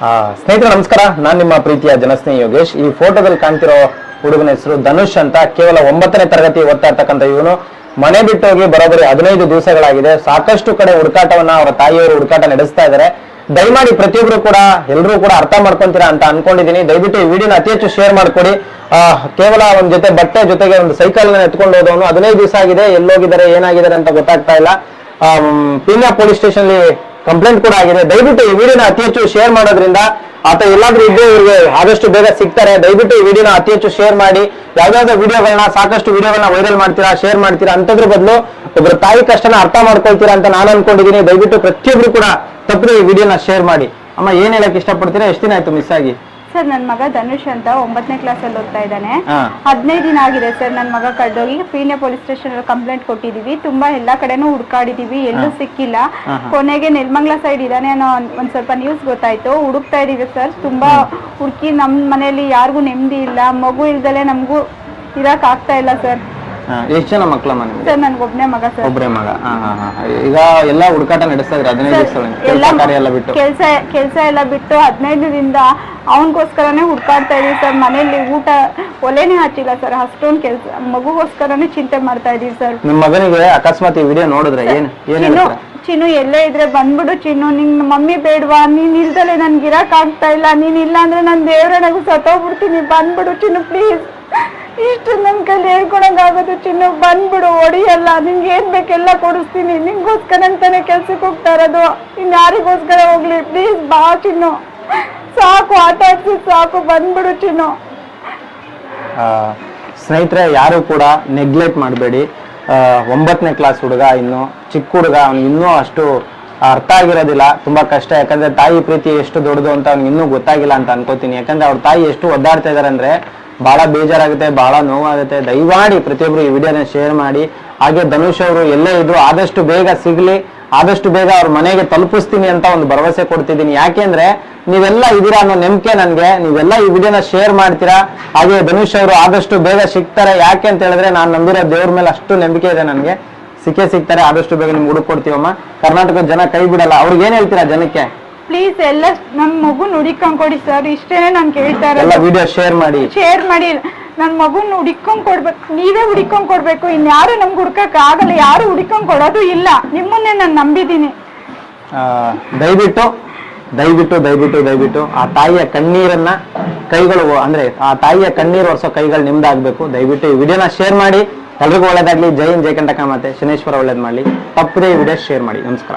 ಸ್ನೇಹಿತರೆ, ನಮಸ್ಕಾರ. ನಾನು ನಿಮ್ಮ ಪ್ರೀತಿಯ ಜನಸ್ನೇಹಿ ಯೋಗೇಶ್. ಈ ಫೋಟೋದಲ್ಲಿ ಕಾಣ್ತಿರೋ ಹುಡುಗನ ಹೆಸರು ಧನುಷ್ ಅಂತ. ಕೇವಲ ಒಂಬತ್ತನೇ ತರಗತಿ ಓದ್ತಾ ಇರ್ತಕ್ಕಂಥ ಇವನು. ಮನೆ ಬಿಟ್ಟು ಹೋಗಿ ಬರೋಬ್ಬರಿ ಹದಿನೈದು ದಿವಸಗಳಾಗಿದೆ. ಸಾಕಷ್ಟು ಕಡೆ ಹುಡುಕಾಟವನ್ನ ಅವರ ತಾಯಿಯವರು ಹುಡುಕಾಟ ನಡೆಸ್ತಾ ಇದ್ದಾರೆ. ದಯಮಾಡಿ ಪ್ರತಿಯೊಬ್ರು ಕೂಡ ಎಲ್ಲರೂ ಕೂಡ ಅರ್ಥ ಮಾಡ್ಕೊಂತೀರಾ ಅಂತ ಅನ್ಕೊಂಡಿದ್ದೀನಿ. ದಯವಿಟ್ಟು ಈ ವಿಡಿಯೋನ ಅತಿ ಹೆಚ್ಚು ಶೇರ್ ಮಾಡ್ಕೊಡಿ. ಕೇವಲ ಒಂದ್ ಜೊತೆ, ಬಟ್ಟೆ ಜೊತೆಗೆ ಒಂದು ಸೈಕಲ್ ಎತ್ಕೊಂಡು ಹೋದವನು. ಹದಿನೈದು ದಿವಸ ಆಗಿದೆ. ಎಲ್ಲೋಗಿದ್ದಾರೆ, ಏನಾಗಿದ್ದಾರೆ ಅಂತ ಗೊತ್ತಾಗ್ತಾ ಇಲ್ಲ. ಪೀನಾ ಪೊಲೀಸ್ ಸ್ಟೇಷನ್ ಕಂಪ್ಲೇಂಟ್ ಕೂಡ ಆಗಿದೆ. ದಯವಿಟ್ಟು ಈ ವಿಡಿಯೋನ ಅತಿ ಹೆಚ್ಚು ಶೇರ್ ಮಾಡೋದ್ರಿಂದ ಆತ ಎಲ್ಲಾದ್ರೂ ಇದ್ದು ಇವ್ರಿಗೆ ಆದಷ್ಟು ಬೇಗ ಸಿಗ್ತಾರೆ. ದಯವಿಟ್ಟು ಈ ವಿಡಿಯೋನ ಅತಿ ಹೆಚ್ಚು ಶೇರ್ ಮಾಡಿ. ಯಾವ್ದಾದ್ರು ವಿಡಿಯೋಗಳನ್ನ ಸಾಕಷ್ಟು ವಿಡಿಯೋಗಳನ್ನ ವೈರಲ್ ಮಾಡ್ತೀರಾ ಶೇರ್ ಮಾಡ್ತೀರಾ ಅಂತದ್ರ ಬದಲು ಒಬ್ಬರ ತಾಯಿ ಕಷ್ಟನ ಅರ್ಥ ಮಾಡ್ಕೊಳ್ತೀರಾ ಅಂತ ನಾನು ಅನ್ಕೊಂಡಿದ್ದೀನಿ ದಯವಿಟ್ಟು ಪ್ರತಿಯೊಬ್ರು ಕೂಡ ತಪ್ಪದೆ ಈ ವಿಡಿಯೋನ ಶೇರ್ ಮಾಡಿ. ಅಮ್ಮ, ಏನ್ ಹೇಳಕ್ ಇಷ್ಟಪಡ್ತೀರಾ? ಎಷ್ಟು ದಿನ ಆಯ್ತು ಮಿಸ್ ಆಗಿ? ಸರ್ ನನ್ನ ಮಗ ಧನುಷ್ ಅಂತ ಒಂಬತ್ತನೇ ಕ್ಲಾಸಲ್ಲಿ ಓದ್ತಾ ಇದ್ದಾನೆ. ಹದಿನೈದು ದಿನ ಆಗಿದೆ ಸರ್ ನನ್ನ ಮಗ ಕಡ್ಡೋಗಿ ಪೀಣ್ಯ ಪೊಲೀಸ್ ಸ್ಟೇಷನ್ ಕಂಪ್ಲೇಂಟ್ ಕೊಟ್ಟಿದೀವಿ. ತುಂಬಾ ಎಲ್ಲಾ ಕಡೆನೂ ಹುಡ್ಕಾಡಿದೀವಿ. ಎಲ್ಲೂ ಸಿಕ್ಕಿಲ್ಲ. ಕೊನೆಗೆ ನೆಲ್ಮಂಗ್ಲ ಸೈಡ್ ಇದಾನೆ ಅನ್ನೋ ಒಂದ್- ಒಂದ್ ಸ್ವಲ್ಪ ನ್ಯೂಸ್ ಗೊತ್ತಾಯ್ತು. ಹುಡುಕ್ತಾ ಇದೀವಿ ಸರ್. ತುಂಬಾ ಹುಡುಕಿ ನಮ್ ಮನೆಯಲ್ಲಿ ಯಾರಿಗೂ ನೆಮ್ಮದಿ ಇಲ್ಲ. ಮಗು ಇಲ್ದಲೆ ನಮಗೂ ಇರಕ್ ಆಗ್ತಾ ಇಲ್ಲ ಸರ್. ಎಷ್ಟು ಜನ ಮಕ್ಕಳಮ್ಮ ಮನೆ ಸರ್ ನನ್ಗೊಬ್ನೇ ಮಗ ಸರ್. ಒಬ್ರೇ ಮಗ. ಹಾ ಹಾ ಹಾ. ಈಗ ಎಲ್ಲ ಹುಡುಕಾಟ ನಡೆಸ್ತಾ ಇದ್ರೆ ಹದಿನೈದು ದಿವಸ ಎಲ್ಲ ಕೆಲಸ ಕಾರ್ಯ ಎಲ್ಲ ಬಿಟ್ಟು. ಕೆಲಸ ಕೆಲಸ ಎಲ್ಲ ಬಿಟ್ಟು ಹದಿನೈದರಿಂದ ಅವನಿಗೋಸ್ಕರನೇ ಹುಡ್ಕಾಡ್ತಾ ಇದೀವಿ ಸರ್. ಮನೆಯಲ್ಲಿ ಊಟ ಒಲೆನೇ ಹಚ್ಚಿಲ್ಲ ಸರ್. ಅಷ್ಟೊಂದು ಕೆಲಸ ಮಗುಗೋಸ್ಕರನೇ ಚಿಂತೆ ಮಾಡ್ತಾ ಇದೀವಿ ಸರ್. ನಿಮ್ ಮಗನಿಗೆ ಅಕಸ್ಮಾತ್ ಈ ವಿಡಿಯೋ ನೋಡಿದ್ರೆ ಏನು ಏನ್ ಚಿನ್ನು ಹೇಳ್ತೀರಾ? ಚಿನ್ನು ಎಲ್ಲೇ ಇದ್ರೆ ಬಂದ್ಬಿಡು ಚಿನ್ನು. ನಿನ್ ಮಮ್ಮಿ ಬೇಡವಾ? ನೀನ್ ಇಲ್ದಲೆ ನನ್ಗೆ ಇರಕ್ ಆಗ್ತಾ ಇಲ್ಲ. ನೀನ್ ಇಲ್ಲ ಅಂದ್ರೆ ನನ್ ದೇವ್ರಣಗೂ ಸತ್ತೋಗ್ಬಿಡ್ತೀನಿ. ಬಂದ್ಬಿಡು ಚಿನ್ನು ಪ್ಲೀಸ್ ಇಷ್ಟು ನನ್ ಕೈಲಿ ಹೇಳ್ಕೊಳಕ್ ಆಗೋದು ಚಿನ್ನು ಬಂದ್ಬಿಡು, ಹೊಡಿಯಲ್ಲ ನಿಂಗೆ ಏನ್ ಬೇಕೆಲ್ಲ ಕೊಡಿಸ್ತೀನಿ. ನಿಂಗೋಸ್ಕರ ಅಂತಾನೆ ಕೆಲ್ಸಕ್ಕೆ ಹೋಗ್ತಾ ಇರೋದು. ಇನ್ ಯಾರಿಗೋಸ್ಕರ ಹೋಗ್ಲಿ ಪ್ಲೀಸ್ ಬಾ ಚಿನ್ನು. ಸಾಕು, ಆಟ ಆಡ್ಸಿ, ಸಾಕು, ಬಂದ್ಬಿಡು ಚಿನ್ನು. ಸ್ನೇಹಿತರೆ, ಯಾರು ಕೂಡ ನೆಗ್ಲೆಕ್ಟ್ ಮಾಡಬೇಡಿ. ಒಂಬತ್ತನೇ ಕ್ಲಾಸ್ ಹುಡುಗ ಇನ್ನು, ಚಿಕ್ಕ ಹುಡುಗ, ಅವ್ನಿಗೆ ಇನ್ನೂ ಅಷ್ಟು ಅರ್ಥ ಆಗಿರೋದಿಲ್ಲ. ತುಂಬಾ ಕಷ್ಟ, ಯಾಕಂದ್ರೆ ತಾಯಿ ಪ್ರೀತಿ ಎಷ್ಟು ದೊಡ್ಡದು ಅಂತ ಅವ್ನಿಗೆ ಇನ್ನೂ ಗೊತ್ತಾಗಿಲ್ಲ ಅಂತ ಅನ್ಕೋತೀನಿ. ಯಾಕಂದ್ರೆ ಅವ್ರ ತಾಯಿ ಎಷ್ಟು ಒದ್ದಾಡ್ತಾ ಇದಾರೆ ಅಂದ್ರೆ ಬಹಳ ಬೇಜಾರಾಗುತ್ತೆ ಬಹಳ ನೋವಾಗುತ್ತೆ. ದಯಮಾಡಿ ಪ್ರತಿಯೊಬ್ರು ಈ ವಿಡಿಯೋನ ಶೇರ್ ಮಾಡಿ. ಹಾಗೆ ಧನುಷ್ ಅವರು ಎಲ್ಲೇ ಇದ್ರು ಆದಷ್ಟು ಬೇಗ ಸಿಗ್ಲಿ, ಆದಷ್ಟು ಬೇಗ ಅವ್ರ ಮನೆಗೆ ತಲುಪಿಸ್ತೀನಿ ಅಂತ ಒಂದು ಭರವಸೆ ಕೊಡ್ತಿದ್ದೀನಿ. ಯಾಕೆಂದ್ರೆ ನೀವೆಲ್ಲ ಇದೀರಾ ಅನ್ನೋ ನಂಬಿಕೆ ನನ್ಗೆ. ನೀವೆಲ್ಲ ಈ ವಿಡಿಯೋನ ಶೇರ್ ಮಾಡ್ತೀರಾ? ಹಾಗೆ ಧನುಷ್ ಅವರು ಆದಷ್ಟು ಬೇಗ ಸಿಗ್ತಾರೆ. ಯಾಕೆ ಅಂತ ಹೇಳಿದ್ರೆ ನಾನು ನಂಬಿರೋ ದೇವ್ರ ಮೇಲೆ ಅಷ್ಟು ನಂಬಿಕೆ ಇದೆ ನನಗೆ. ಸಿಕ್ಕೇ ಸಿಗ್ತಾರೆ, ಆದಷ್ಟು ಬೇಗ ನಿಮ್ಗೆ ಹುಡುಕ್ ಕೊಡ್ತೀವಮ್ಮ. ಕರ್ನಾಟಕದ ಜನ ಕೈ ಬಿಡಲ್ಲ. ಅವ್ರಿಗೆ ಏನ್ ಹೇಳ್ತೀರಾ ಜನಕ್ಕೆ? ಪ್ಲೀಸ್ ಎಲ್ಲ ನನ್ ಮಗು ಹುಡಿಕೊಂಡ್ ಕೊಡಿ ಸರ್ ಇಷ್ಟೇ ನಾನ್ ಕೇಳ್ತಾ ಎಲ್ಲ ಇರೋದು ವಿಡಿಯೋ ಶೇರ್ ಮಾಡಿ. ಶೇರ್ ಮಾಡಿ. ನನ್ ಮಗುನ್ ಹುಡಿಕೊಂಡ್ ಕೊಡ್ಬೇಕು ನೀವೇ ಹುಡಿಕೊಂಡ್ ಕೊಡ್ಬೇಕು ಇನ್ಯಾರು ನಮ್ಗೆ ಹುಡ್ಕಕ್ ಆಗಲ್ಲ. ಯಾರು ಹುಡಿಕೊಂಡ್ ಕೊಡೋದು ಇಲ್ಲ. ನಿಮ್ಮನ್ನೇ ನಾನ್ ನಂಬಿದೀನಿ ಆ, ದಯವಿಟ್ಟು ದಯವಿಟ್ಟು ದಯವಿಟ್ಟು ದಯವಿಟ್ಟು ಆ ತಾಯಿಯ ಕಣ್ಣೀರನ್ನ ಕೈಗಳು ಅಂದ್ರೆ ಆ ತಾಯಿಯ ಕಣ್ಣೀರು ಒರೆಸೋ ಕೈಗಳು ನಿಮ್ದಾಗ್ಬೇಕು. ದಯವಿಟ್ಟು ಈ ವಿಡಿಯೋನ ಶೇರ್ ಮಾಡಿ. ಎಲ್ರಿಗೂ ಒಳ್ಳೇದಾಗ್ಲಿ. ಜೈನ್ ಹಿಂದ್ ಜೈ ಕಂಟಕ ಮತ್ತೆ ಶನೇಶ್ವರ ಒಳ್ಳೇದ್ ಮಾಡ್ಲಿ. ತಪ್ಪದೇ ಈ ವಿಡಿಯೋ ಶೇರ್ ಮಾಡಿ. ನಮಸ್ಕಾರ.